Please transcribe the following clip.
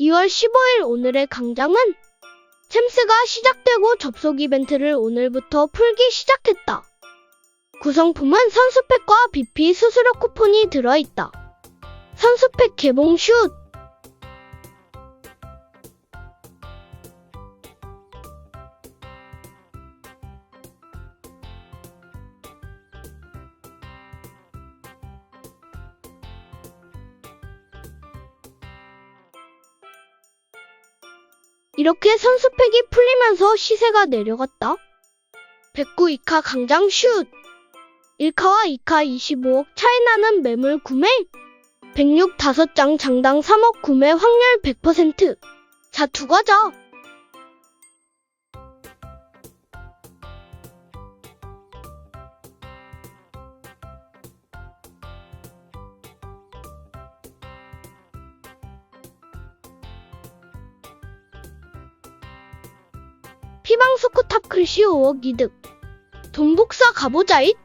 2월 15일 오늘의 강장은 챔스가 시작되고 접속 이벤트를 오늘부터 풀기 시작했다. 구성품은 선수팩과 BP 수수료 쿠폰이 들어있다. 선수팩 개봉 슛! 이렇게 선수팩이 풀리면서 시세가 내려갔다. 109 2카 강장 슛! 1카와 2카 25억 차이 나는 매물 구매! 106 5장 장당 3억 구매 확률 100%! 자, 두 과자! 피방스쿠탑 글씨 5억 이득. 돈복사 가보자잇.